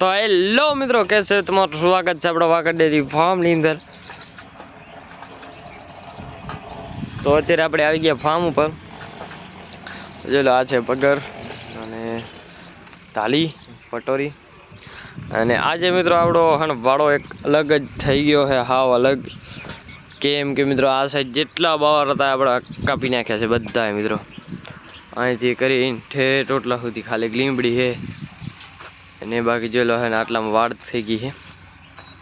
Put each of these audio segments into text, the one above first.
તો હેલો મિત્રો, કેસે તમારું સ્વાગત છે આપણા વાગડ ડેરી ફાર્મની અંદર. તો અત્યારે આપણે આવી ગયા ફાર્મ ઉપર. જોઈ આ છે પગર અને તાલી પટોરી. અને આજે મિત્રો આપણો હણ વાળો એક અલગ જ થઈ ગયો છે, હાવ અલગ. કેમ કે મિત્રો, આ સાઈડ જેટલા બાવર હતા આપણા કાપી નાખ્યા છે બધા મિત્રો. અહીંથી કરીને ઠેઠ ટોટલા સુધી ખાલી લીંબડી છે. અને બાકી જોઈ લો ને આટલામાં વાડ થઈ ગઈ છે.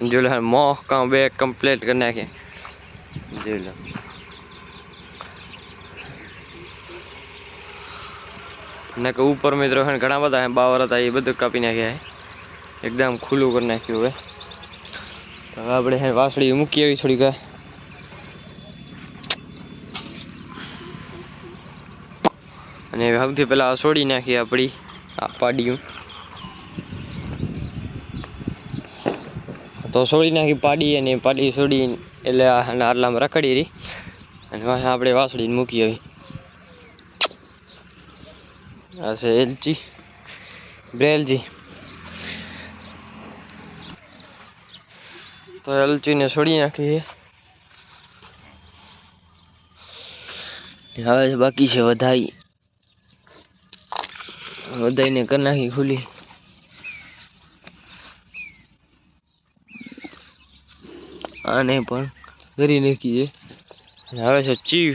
જોઈ લો મોહ કામ બે કમ્પ્લીટ કરી નાખે. જોઈ લો. ને કે ઉપર મિત્રો હે ઘણા બધા બાવર હતા, એ બધું કાપી નાખ્યા છે એકદમ ખુલ્લું કરી નાખ્યું હવે. હવે આપણે હે વાસળી મૂકી આવી થોડીક અને સૌથી પહેલાં છોડી નાખી આપણી આ પાડિયું. તો છોડી નાખી પાડી અને પાડી છોડી એટલે આટલામાં રખડી રહી. અને આપણે વાસળીને મૂકી આવી. આ એલચી, બ્રેલજી. તો એલચીને છોડી નાખી છે. હવે બાકી છે વધાઈ. વધાઈને કરી નાખી ખુલ્લી. આને પણ કરી નાખીએ. હવે છે ચીવ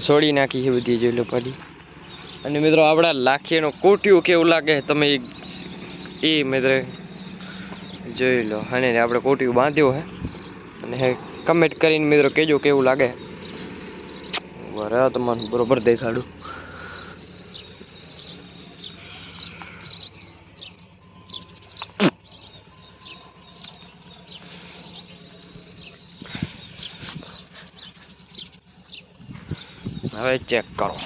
છોડી નાખી છે બધી જોઈ લો પાડી. અને મિત્રો આપણા લાખીનો કોટિયું કેવું લાગે તમે એ મિત્રો જોઈ લો. અને આપણે કોટિયું બાંધ્યું હે. અને કમેન્ટ કરીને મિત્રો કહેજો કેવું લાગે. બરાબર તમને બરોબર દેખાડું. હવે ચેક કરો.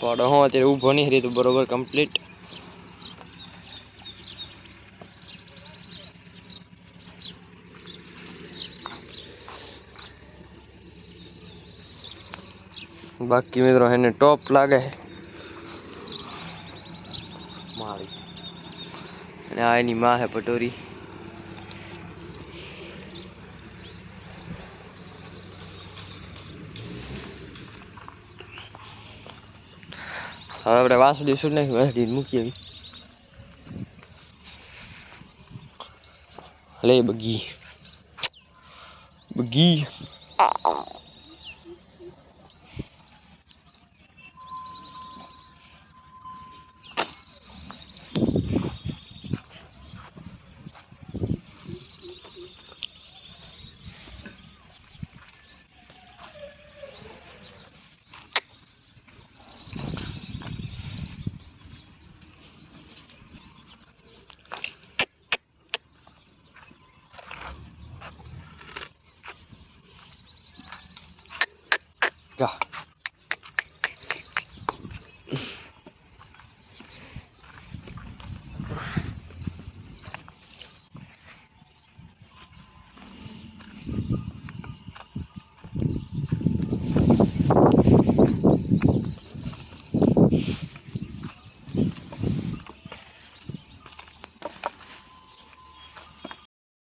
પણ હું, અત્યારે ઊભો નહીં રહી તો બરોબર કમ્પ્લીટ બાકી મિત્રો એને ટોપ લાગે. મારી. અને આ એની માં હે પટોરી હવે આપણે વાસળી શું નાખી? વાસળી મૂકી આવી. લે બગી. બગી. nikah